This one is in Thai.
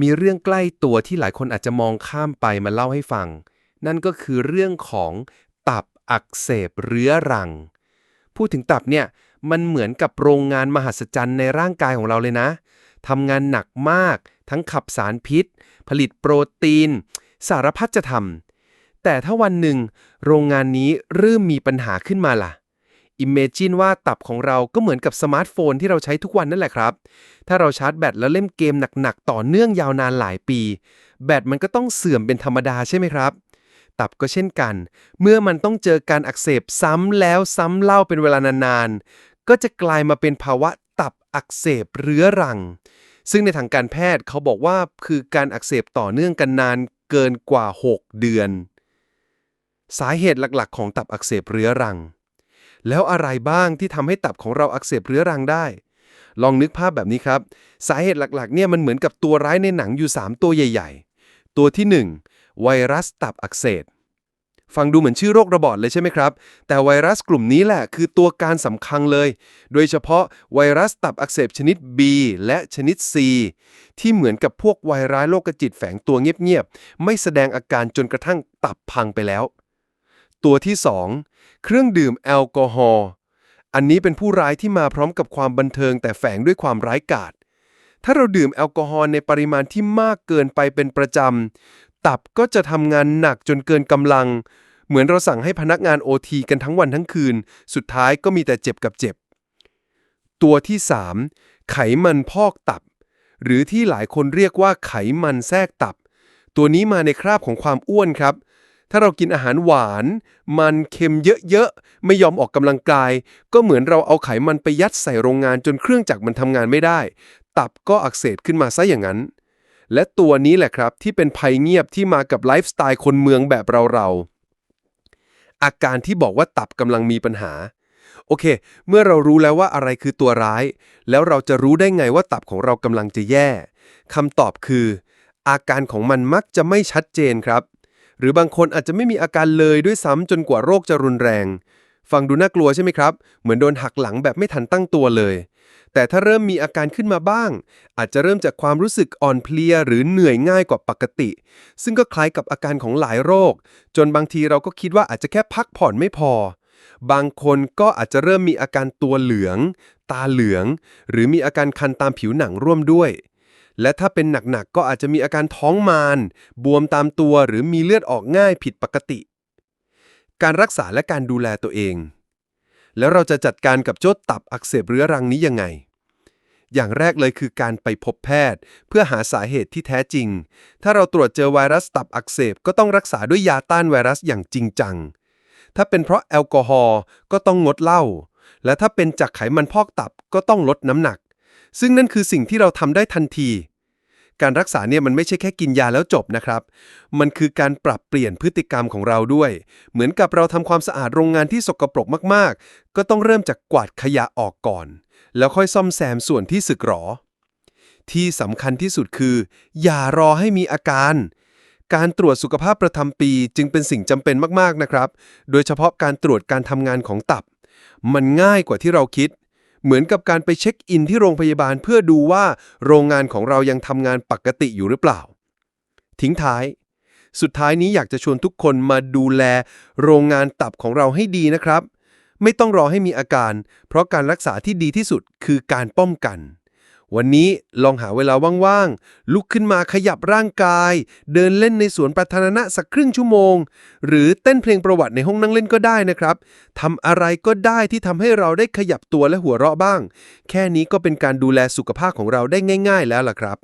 มีเรื่องใกล้ตัวที่หลายคนอาจจะมองข้ามไปมาเล่าให้ฟัง นั่นก็คือเรื่องของตับอักเสบเรื้อรัง พูดถึงตับเนี่ยมันเหมือนกับโรงงานมหัศจรรย์ในร่างกายของเราเลยนะทำงานหนักมาก ทั้งขับสารพิษ ผลิตโปรตีน สารพัดจะทำแต่ถ้าวันหนึ่ง โรงงานนี้เริ่มมีปัญหาขึ้นมาล่ะ อิมเมจินว่าตับของเราก็เหมือนกับสมาร์ทโฟนที่เราใช้ทุกวันนั่นแหละครับ ถ้าเราชาร์จแบตแล้วเล่นเกมหนักๆ ต่อเนื่องยาวนานหลายปี แบตมันก็ต้องเสื่อมเป็นธรรมดาใช่ไหมครับ ตับก็เช่นกัน เมื่อมันต้องเจอการอักเสบซ้ำแล้วซ้ำเล่าเป็นเวลานานๆ ก็จะกลายมาเป็นภาวะตับอักเสบเรื้อรัง ซึ่งในทางการแพทย์เขาบอกว่าคือการอักเสบต่อเนื่องกันนานเกินกว่า 6 เดือน สาเหตุหลักๆ ของตับอักเสบเรื้อรัง แล้วอะไรบ้างที่ทำให้ตับของเราอักเสบเรื้อรังได้ ลองนึกภาพแบบนี้ครับ สาเหตุหลักๆเนี่ยมันเหมือนกับตัวร้ายในหนังอยู่ 3 ตัวใหญ่ ๆ ตัวที่ 1 ไวรัสตับอักเสบฟังดูเหมือนชื่อโรคระบาดเลยใช่ไหมครับ แต่ไวรัสกลุ่มนี้แหละคือตัวการสำคัญเลย โดยเฉพาะไวรัสตับอักเสบชนิด B และชนิด C ที่เหมือนกับพวกไวรัสโรคจิตแฝงตัวเงียบๆ ไม่แสดงอาการจนกระทั่งตับพังไปแล้ว ตัวที่ 2 เครื่องดื่มแอลกอฮอล์อันนี้เป็นผู้ร้ายที่มาพร้อมกับความบันเทิงแต่แฝงด้วยความร้ายกาจถ้าเราดื่มแอลกอฮอล์ในปริมาณที่มากเกินไปเป็นประจำ ตับก็จะทำงานหนักจนเกินกำลัง เหมือนเราสั่งให้พนักงานโอทีกันทั้งวันทั้งคืน สุดท้ายก็มีแต่เจ็บกับเจ็บ ตัวที่ 3 ไขมันพอกตับ หรือที่หลายคนเรียกว่าไขมันแทรกตับ ตัวนี้มาในคราบของความอ้วนครับ ถ้าเรากินอาหารหวาน มันเค็มเยอะๆ ไม่ยอมออกกำลังกาย ก็เหมือนเราเอาไขมันไปยัดใส่โรงงานจนเครื่องจักรมันทำงานไม่ได้ ตับก็อักเสบขึ้นมาซะอย่างนั้น และตัวนี้แหละครับที่เป็นภัยเงียบที่มากับไลฟ์สไตล์คนเมืองแบบเราๆ อาการที่บอกว่าตับกำลังมีปัญหา โอเค เมื่อเรารู้แล้วว่าอะไรคือตัวร้าย แล้วเราจะรู้ได้ไงว่าตับของเรากำลังจะแย่คำตอบคือ อาการของมันมักจะไม่ชัดเจนครับ หรือบางคนอาจจะไม่มีอาการเลยด้วยซ้ำจนกว่าโรคจะรุนแรง ฟังดูน่ากลัวใช่ไหมครับ เหมือนโดนหักหลังแบบไม่ทันตั้งตัวเลย แต่ถ้าเริ่มมีอาการขึ้นมาบ้าง อาจจะเริ่มจากความรู้สึกอ่อนเพลียหรือเหนื่อยง่ายกว่าปกติ ซึ่งก็คล้ายกับอาการของหลายโรค จนบางทีเราก็คิดว่าอาจจะแค่พักผ่อนไม่พอบางคนก็อาจจะเริ่มมีอาการตัวเหลือง ตาเหลือง หรือมีอาการคันตามผิวหนังร่วมด้วย และถ้าเป็นหนักๆก็อาจจะมีอาการท้องมาน บวมตามตัวหรือมีเลือดออกง่ายผิดปกติ การรักษาและการดูแลตัวเอง แล้วเราจะจัดการกับโจทตับอักเสบเรื้อรังนี้ยังไง อย่างแรกเลยคือการไปพบแพทย์ เพื่อหาสาเหตุที่แท้จริง ถ้าเราตรวจเจอไวรัสตับอักเสบก็ต้องรักษาด้วยยาต้านไวรัสอย่างจริงจัง ถ้าเป็นเพราะแอลกอฮอล์ก็ต้องงดเหล้าและถ้าเป็นจากไขมันพอกตับก็ต้องลดน้ำหนัก ซึ่งนั่นคือสิ่งที่เราทำได้ทันที การรักษาเนี่ยมันไม่ใช่แค่กินยาแล้วจบนะครับ มันคือการปรับเปลี่ยนพฤติกรรมของเราด้วย เหมือนกับเราทำความสะอาดโรงงานที่สกปรกมากๆ ก็ต้องเริ่มจากกวาดขยะออกก่อน แล้วค่อยซ่อมแซมส่วนที่สึกหรอ ที่สำคัญที่สุดคือ อย่ารอให้มีอาการการตรวจสุขภาพประจำปีจึงเป็นสิ่งจำเป็นมาก ๆ นะครับ โดยเฉพาะการตรวจการทำงานของตับ มันง่ายกว่าที่เราคิด เหมือนกับการไปเช็คอินที่โรงพยาบาลเพื่อดูว่าโรงงานของเรายังทำงานปกติอยู่หรือเปล่า ทิ้งท้าย สุดท้ายนี้อยากจะชวนทุกคนมาดูแลโรงงานตับของเราให้ดีนะครับ ไม่ต้องรอให้มีอาการ เพราะการรักษาที่ดีที่สุดคือการป้องกัน วันนี้ลองหาเวลาว่างๆ ลุกขึ้นมาขยับร่างกาย เดินเล่นในสวนประธานะสักครึ่งชั่วโมง หรือเต้นเพลงประวัติในห้องนั่งเล่นก็ได้นะครับทำอะไรก็ได้ที่ทำให้เราได้ขยับตัวและหัวเราะบ้าง แค่นี้ก็เป็นการดูแลสุขภาพของเราได้ง่าย ๆ แล้วล่ะครับ